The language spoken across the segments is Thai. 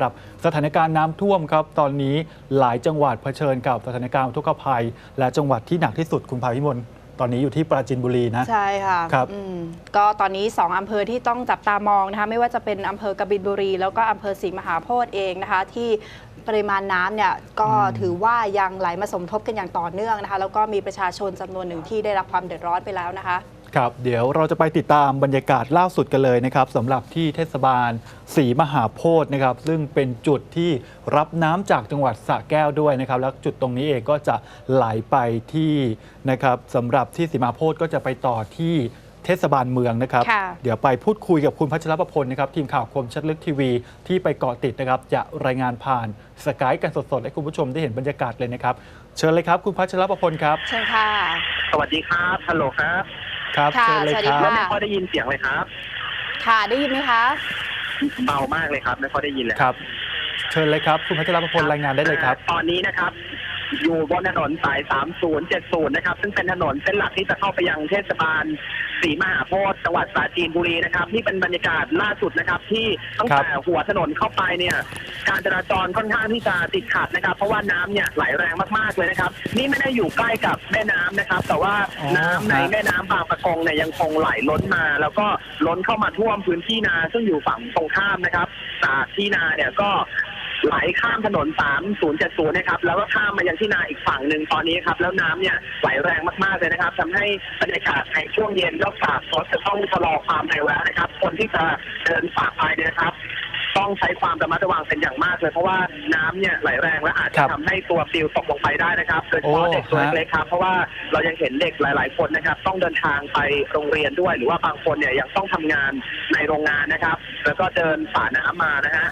ำหรับสถานการณ์น้ำท่วมครับ ตอนนี้หลายจังหวัดเผชิญกับสถานการณ์อุทกภัย และจังหวัดที่หนักที่สุดคุณภาพิมลตอนนี้อยู่ที่ปราจีนบุรีนะ ใช่ค่ะครับอืมก็ตอนนี้ 2อำเภอที่ต้องจับตามองนะคะไม่ว่าจะเป็นอำเภอกบินบุรี แล้วก็อำเภอศรีมหาโพธิ์เองนะคะที่ปริมาณน้ำเนี่ยก็อืมถือว่ายังไหลมาสมทบกันอย่างต่อเนื่องนะคะ แล้วก็มีประชาชนจำนวนหนึ่งที่ได้รับความเดือดร้อนไปแล้วนะคะ ครับเดี๋ยวเราจะไปติดตามบรรยากาศล่าสุดกันเลยนะครับสำหรับที่เทศบาลศรีมหาโพธิ์นะครับ ซึ่งเป็นจุดที่รับน้ำจากจังหวัดสระแก้วด้วยนะครับ แล้วจุดตรงนี้เองก็จะไหลไปที่นะครับสำหรับที่ศรีมหาโพธิ์ก็จะไปต่อที่เทศบาลเมืองนะครับค่ะเดี๋ยวไปพูดคุยกับคุณพัชรประพลนะครับ ทีมข่าวคมชัดลึกทีวีที่ไปเกาะติดนะครับ จะรายงานผ่านสกายกันสดๆ ให้คุณผู้ชมได้เห็นบรรยากาศเลยนะครับ เชิญเลยครับ คุณพัชรประพลครับ เชิญค่ะ สวัสดีครับฮัลโหลครับ ครับค่ะเชิญเลยสวัสคดีรับค่ะไม่ค่อยได้ยินเสียงเลยครับค่ะได้ยินไหมคะ เบามากเลยครับ ไม่ค่อยได้ยินเลยครับ เชิญเลยครับ คุณพัชรประพลรายงานได้เลยครับ ตอนนี้นะครับ อยู่บนถนนสาย 3070 นะครับ ซึ่งเป็นถนนเส้นหลักที่จะเข้าไปยังเทศบาลศรีมหาโพธิ์จังหวัดปราจีนบุรีนะครับนี่เป็นบรรยากาศล่าสุดนะครับ ที่ตั้งแต่หัวถนนเข้าไปเนี่ย การจราจรค่อนข้างที่จะติดขัดนะครับ เพราะว่าน้ำเนี่ยไหลแรงมากๆเลยนะครับ นี่ไม่ได้อยู่ใกล้กับแม่น้ำนะครับ แต่ว่าอ๋อน้ำในฮะแม่น้ำบางปะกงเนี่ยยังคงไหลล้นมา แล้วก็ล้นเข้ามาท่วมพื้นที่นาซึ่งอยู่ฝั่งตรงข้ามนะครับจากที่นาเนี่ยก็ ไหลข้ามถนน 3070 นะครับ แล้วก็ข้ามมายังที่นาอีกฝั่งหนึ่งตอนนี้ครับ แล้วน้ำเนี่ยไหลแรงมากๆเลยนะครับทำให้บรรยากาศในช่วงเย็นนอกจากรถจะต้องชะลอความเร็วแล้วนะครับ คนที่จะเดินฝ่าไปเนี่ยนะครับต้องใช้ความระมัดระวังเป็นอย่างมากเลย เพราะว่าน้ำเนี่ยไหลแรงและอาจครัจะบทำให้ตัวปลิวตกลงไปได้นะครับโดยเฉพาะโอ้เด็กตัวฮะเล็กๆครับ เพราะว่าเรายังเห็นเด็กหลาย ๆ คนนะครับ ต้องเดินทางไปโรงเรียนด้วย หรือว่าบางคนเนี่ยยังต้องทำงานในโรงงานนะครับ แล้วก็เดินฝ่าน้ำมานะฮะ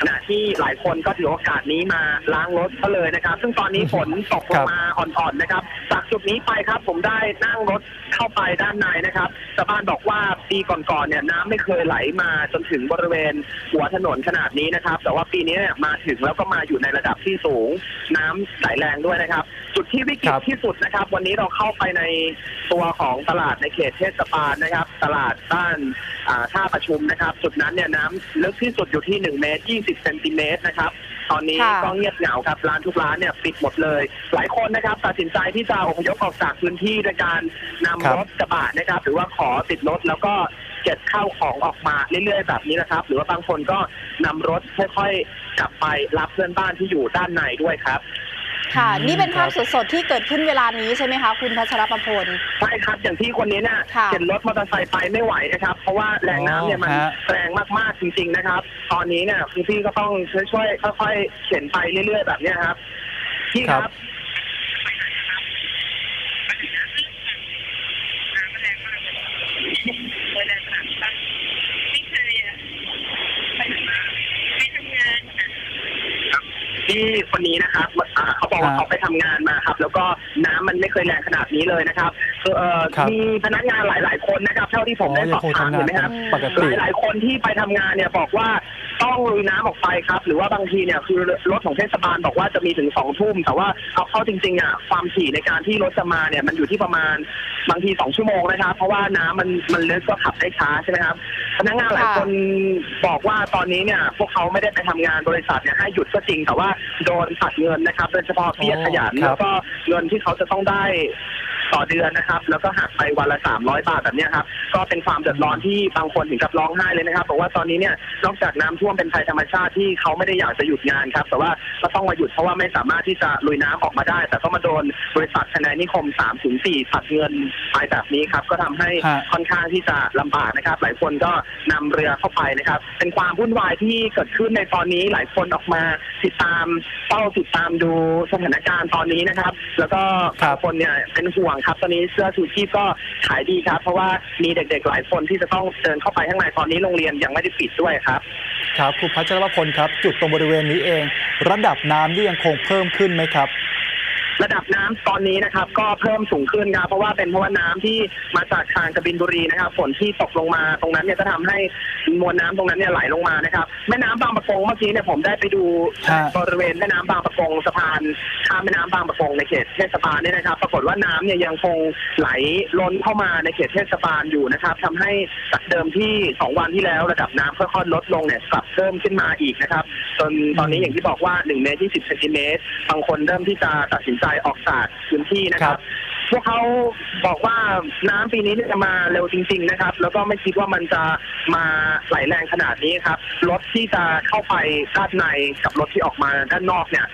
ขณะที่หลายคนก็ถือโอกาสนี้มาล้างรถซะเลยนะครับ ซึ่งตอนนี้ฝนตกลงมาอ่อนๆนะครับ จากจุดนี้ไปครับ ผมได้นั่งรถเข้าไปด้านในนะครับชาวบ้านบอกว่าปีก่อนๆเนี่ยน้ำไม่เคยไหลมาจนถึงบริเวณหัวถนนขนาดนี้นะครับ แต่ว่าปีนี้เนี่ยมาถึงแล้วก็มาอยู่ในระดับที่สูง น้ำไหลแรงด้วยนะครับ จุดที่วิกฤครัตบที่สุดนะครับ วันนี้เราเข้าไปในตัวของตลาดในเขตเทศบาลนะครับ ตลาดบ้านอ่าท่าประชุมนะครับ จุดนั้นเนี่ยน้ำลึกที่สุดอยู่ที่1เมตร20เซนติเมตรนะครับตอนนี้ค่ะก็เงียบเหงาครับร้านทุกร้านเนี่ยปิดหมดเลย หลายคนนะครับตัดสินใจที่จะอพยพออกจากพื้นที่โดยการนำครับรถกระบะนะครับ หรือว่าขอติดรถแล้วก็เก็บข้าวของออกมาเรื่อยๆแบบนี้นะครับ หรือว่าบางคนก็นำรถค่อยๆกลับไปรับเพื่อนบ้านที่อยู่ด้านในด้วยครับ ค่ะอืมนี่เป็นภาพครับสดๆที่เกิดขึ้นเวลานี้ใช่ไหมคะคุณพัชรประพล ใช่ครับอย่างที่คนนี้เนี่ยค่ะ เข็นรถมอเตอร์ไซค์ไปไม่ไหวนะครับ เพราะว่าแรงน้ำเนี่ยมันอ๋อฮะ แรงมากๆจริง ๆนะครับ ตอนนี้เนี่ยคุณพี่ก็ต้องช่วยๆค่อยๆเข็นไปเรื่อยๆแบบเนี้ยครับพี่ครับ ที่คนนี้นะครับอ่าเขาบอกว่าครับเขาไปทำงานมาครับ แล้วก็น้ำมันไม่เคยแรงขนาดนี้เลยนะครับคือเอ่อครับมีพนักงานหลาย ๆ คนนะครับ เท่าที่ผมได้อ๋อสยัอบงคงถามทำงานเห็นไหมครับปกติ หลายๆคนที่ไปทำงานเนี่ยบอกว่า ต้องลุยน้ำออกไปครับ หรือว่าบางทีเนี่ยคือรถของเทศบาลบอกว่าจะมีถึงสองทุ่มแต่ว่าเอาเข้าจริงๆอะความถี่ในการที่รถจะมาเนี่ยมันอยู่ที่ประมาณบางทีสองชั่วโมงนะครับ เพราะว่าน้ำมันมันลึกก็ขับได้ช้าใช่ไหมครับพนักงานหลายคนบอกว่าตอนนี้เนี่ยพวกเขาไม่ได้ไปทำงานบริษัทเนี่ยให้หยุดก็จริงแต่ว่าโดนตัดเงินนะครับโดยเฉพาะเบี้ยขยันครับแล้วก็เงินที่เขาจะต้องได้ ต่อเดือนนะครับ แล้วก็หักไปวันละ300บาทแบบเนี้ยครับก็เป็นความเดือดร้อนที่บางคนถึงกับร้องไห้เลยนะครับบอกว่าตอนนี้เนี่ยนอกจากน้ำท่วมเป็นภัยธรรมชาติที่เขาไม่ได้อยากจะหยุดงานครับแต่ว่าก็ต้องมาหยุดเพราะว่าไม่สามารถที่จะลุยน้ำออกมาได้ แต่ก็มาโดนบริษัทคะแนนนิคม3ถึง4ตัดเงินไปแบบนี้ครับก็ทำให้ฮะ ค่อนข้างที่จะลำบากนะครับ หลายคนก็นำเรือเข้าไปนะครับ เป็นความวุ่นวายที่เกิดขึ้นในตอนนี้หลายคนออกมาติดตามเฝ้าติดตามดูสถานการณ์ตอนนี้นะครับ แล้วก็ครับ บางคนเนี่ยเป็นห่วงครับ ตอนนี้เสื้อชูชีพก็ขายดีครับ เพราะว่ามีเด็กๆหลายคนที่จะต้องเดินเข้าไปข้างในตอนนี้โรงเรียนยังไม่ได้ปิดด้วยครับ ครับคุณพัชรพลครับ จุดตรงบริเวณนี้เอง ระดับน้ำนี่ยังคงเพิ่มขึ้นไหมครับ ระดับน้ำตอนนี้นะครับ ก็เพิ่มสูงขึ้นครับเพราะว่าเป็นเพราะว่าน้ำที่มาจากทางกบินบุรีนะครับฝนที่ตกลงมาตรงนั้นเนี่ยจะทำให้มวลน้ำตรงนั้นเนี่ยไหลลงมานะครับแม่น้ำบางปะกงเมื่อกี้เนี่ยผมได้ไปดูฮะบริเวณแม่น้ำบางปะกงสะพานข้ามแม่น้ำบางปะกงในเขตเทศบาลเนี่ยนะครับปรากฏว่าน้ำเนี่ยยังคงไหลล้นเข้ามาในเขตเทศบาลอยู่นะครับทำให้จากเดิมที่สองวันที่แล้วระดับน้ำค่อยๆลดลงเนี่ยกลับเพิ่มขึ้นมาอีกนะครับจนตอนนี้อย่างที่บอกว่า1เมตรที่10เซนติเมตรบางคนเริ่มที่จะตัดสินใจออกจากพื้นที่นะคครัรับบพวกเขาบอกว่าน้ำปีนี้เนี่ยจะมาเร็วจริง ๆ นะครับ แล้วก็ไม่คิดว่ามันจะมาไหลแรงขนาดนี้ครับรถที่จะเข้าไปด้านในกับรถที่ออกมาด้านนอกเนี่ย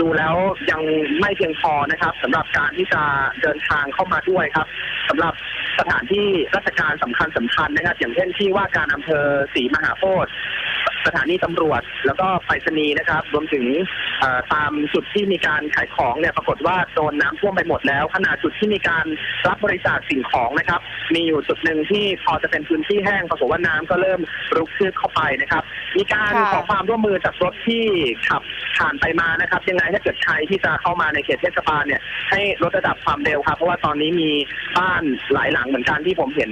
ดูแล้วยังไม่เพียงพอนะครับสำหรับการที่จะเดินทางเข้ามาด้วยครับสำหรับสถานที่ราชการสำคัญสำคัญนะครับ อย่างเช่นที่ว่าการอำเภอศรีมหาโพธิ์ สถานีตำรวจ แล้วก็ไปรษณีย์นะครับ รวมถึงเอ่อตามจุดที่มีการขายของเนี่ยปรากฏว่าโดนน้ำท่วมไปหมดแล้วขณะจุดที่มีการรับบริจาคสิ่งของนะครับ มีอยู่จุดหนึ่งที่พอจะเป็นพื้นที่แห้งปรากฏว่าน้ำก็เริ่มรุกคืบเข้าไปนะครับ มีการค่ะขอความร่วมมือจากรถที่ขับ ผ่านไปมานะครับยังไงถ้าเกิดใครที่จะเข้ามาในเขตเทศบาลเนี่ยให้ลดระดับความเร็วครับเพราะว่าตอนนี้มีบ้านหลายหลังเหมือนกันที่ผมเห็น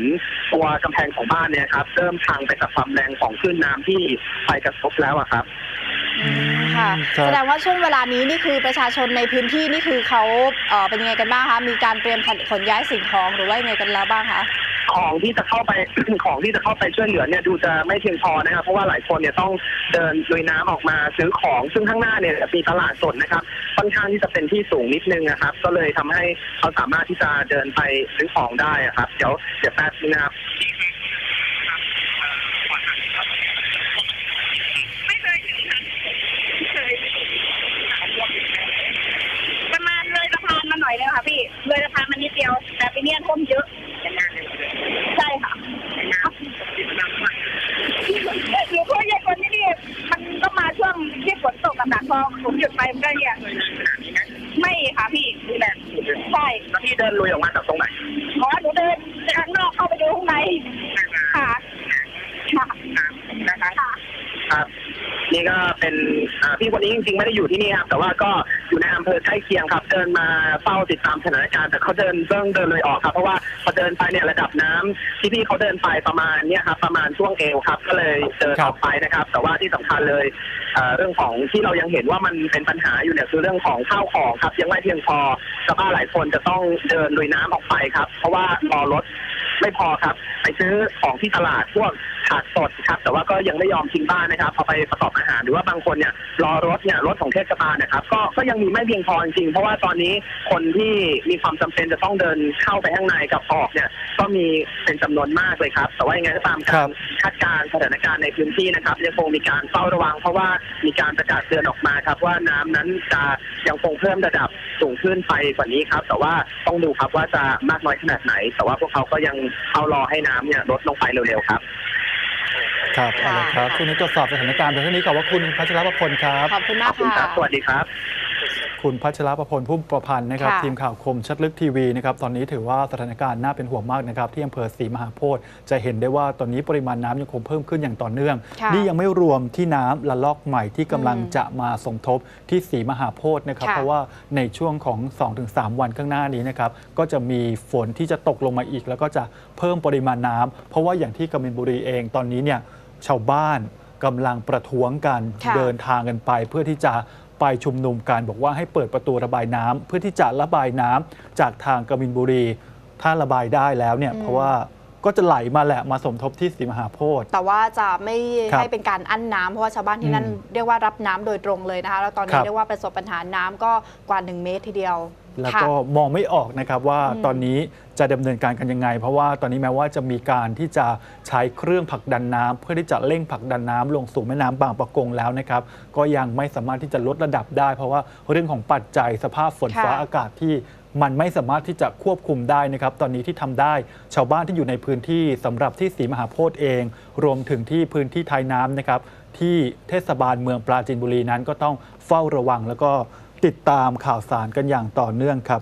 ตัวกำแพงของบ้านเนี่ยครับเริ่มพังไปจากความแรงของคลื่นน้ำที่ไปกระทบแล้วอะครับอืมค่ะครับแสดงว่าช่วงเวลานี้นี่คือประชาชนในพื้นที่นี่คือเขาเอ่อเป็นยังไงกันบ้างคะมีการเตรียมขนย้ายสิ่งของหรือว่ายังไงกันแล้วบ้างคะ ของที่จะเข้าไป ของที่จะเข้าไปช่วยเหลือเนี่ยดูจะไม่เพียงพอนะครับเพราะว่าหลายคนเนี่ยต้องเดินลุยน้ำออกมาซื้อของ ซึ่งข้างหน้าเนี่ยมีตลาดสดนะครับค่อนข้างที่จะเป็นที่สูงนิดนึงนะครับ ก็เลยทำให้เขาสามารถที่จะเดินไปซื้อของได้อะครับ เดี๋ยวเดี๋ยวแป๊บนึงนะครับ ไม่เคยถึงค่ะไม่เคย ประมาณเลยสะพานมาหน่อยเลยค่ะพี่ เลยสะพานมานิดเดียว แต่ปีเนี้ยท่วมเยอะ ใช่ค่ะหรือเพราะยายคนที่นี่มันก็มาช่วงที่ฝนตกกับดัก พอผมหยุดไปมันก็เนี่ยไม่ค่ะพี่ใช่แล้วพี่เดินลุยออกมาจากตรงไหนขอหนูเดินจากข้างนอกเข้าไปดูข้างในค่ะค่ะนะคะครับนี่ก็เป็น อ่าพี่คนนี้จริงๆไม่ได้อยู่ที่นี่ครับแต่ว่าก็อยู่ในอำเภอใกล้เคียงครับ เดินมาเฝ้าติดตามสถานการณ์แต่เขาเดินเพิ่งเดินเลยออกครับ เพราะว่าพอเดินไปเนี่ยระดับน้ำที่พี่เขาเดินไปประมาณเนี่ยครับประมาณช่วงเอวครับ ก็เลยเดินออกไปนะครับ แต่ว่าที่สำคัญเลยเอ่อเรื่องของที่เรายังเห็นว่ามันเป็นปัญหาอยู่เนี่ยคือเรื่องของข้าวของครับยังไม่เพียงพอชาวบ้านหลายคนจะต้องเดินลุยน้ำออกไปครับ เพราะว่ารอรถ ไม่พอครับ ไปซื้อของที่ตลาดพวกผักสดครับ แต่ว่าก็ยังไม่ยอมทิ้งบ้านนะครับเอาไปประกอบอาหารหรือว่าบางคนเนี่ยรอรถเนี่ยรถของเทศบาลนะครับ ก็ก็ยังมีไม่เพียงพอจริงๆเพราะว่าตอนนี้คนที่มีความจำเป็นจะต้องเดินเข้าไปข้างในกับออกเนี่ยก็มีเป็นจำนวนมากเลยครับ แต่ว่ายังไงก็ตามครัการบคาดการณ์สถานการณ์ในพื้นที่นะครับยังคงมีการเฝ้าระวัง เพราะว่ามีการประกาศเตือนออกมาครับว่าน้ำนั้นจะยังคงเพิ่มระดับสูงขึ้นไปกว่านี้ครับ แต่ว่าต้องดูครับว่าจะมากน้อยขนาดไหน แต่ว่าพวกเขาก็ยังเอารอให้น้ำเนี่ยลดลงไปเร็วๆครับ ครับเอาละครับช่วงนี้ตรวจสอบสถานการณ์ไปเท่านี้ขอบว่าคุณพัชรประพลครับ ขอบคุณขมาอกบคุณคค่ะรับ สวัสดีครับ คุณพัชรประพลพุ่มประพันธ์นะครับค่ะทีมข่าวคมชัดลึกทีวีนะครับตอนนี้ถือว่าสถานการณ์น่าเป็นห่วงมากนะครับที่อำเภอศรีมหาโพธิ์จะเห็นได้ว่าตอนนี้ปริมาณน้ำยังคงเพิ่มขึ้นอย่างต่อเนื่องค่ะนี่ยังไม่รวมที่น้ำละลอกใหม่ที่กำลังอืมจะมาสมทบที่ศรีมหาโพธิ์นะครับค่ะเพราะว่าในช่วงของ 2-3 วันข้างหน้านี้นะครับก็จะมีฝนที่จะตกลงมาอีก แล้วก็จะเพิ่มปริมาณน้ำเพราะว่าอย่างที่กบินบุรีเองตอนนี้เนี่ยชาวบ้านกำลังประท้วงกันค่ะเดินทางกันไปเพื่อที่จะ ไปชุมนุมกันบอกว่าให้เปิดประตูระบายน้ำเพื่อที่จะระบายน้ำจากทางกบินบุรี ถ้าระบายได้แล้วเนี่ยอืมเพราะว่าก็จะไหลมาแหละมาสมทบที่ศรีมหาโพธิ์แต่ว่าจะไม่ครับให้เป็นการอั้นน้ำเพราะว่าชาวบ้านที่นั่นอืมเรียกว่ารับน้ำโดยตรงเลยนะคะแล้วตอนคนี้รับเรียกว่าประสบปัญหาน้ำก็กว่า 1 เมตรทีเดียว แล้วค่ะก็มองไม่ออกนะครับว่าอืมตอนนี้จะดำเนินการกันยังไง เพราะว่าตอนนี้แม้ว่าจะมีการที่จะใช้เครื่องผลักดันน้ำเพื่อที่จะเร่งผลักดันน้ำลงสู่แม่น้ำบางปะกงแล้วนะครับ ก็ยังไม่สามารถที่จะลดระดับได้ เพราะว่าเรื่องของปัจจัยสภาพฝนค่ะฟ้าอากาศที่มันไม่สามารถที่จะควบคุมได้นะครับ ตอนนี้ที่ทำได้ชาวบ้านที่อยู่ในพื้นที่สำหรับที่ศรีมหาโพธิ์เอง รวมถึงที่พื้นที่ท้ายน้ำนะครับ ที่เทศบาลเมืองปราจีนบุรีนั้นก็ต้องเฝ้าระวังแล้วก็ ติดตามข่าวสารกันอย่างต่อเนื่องครับ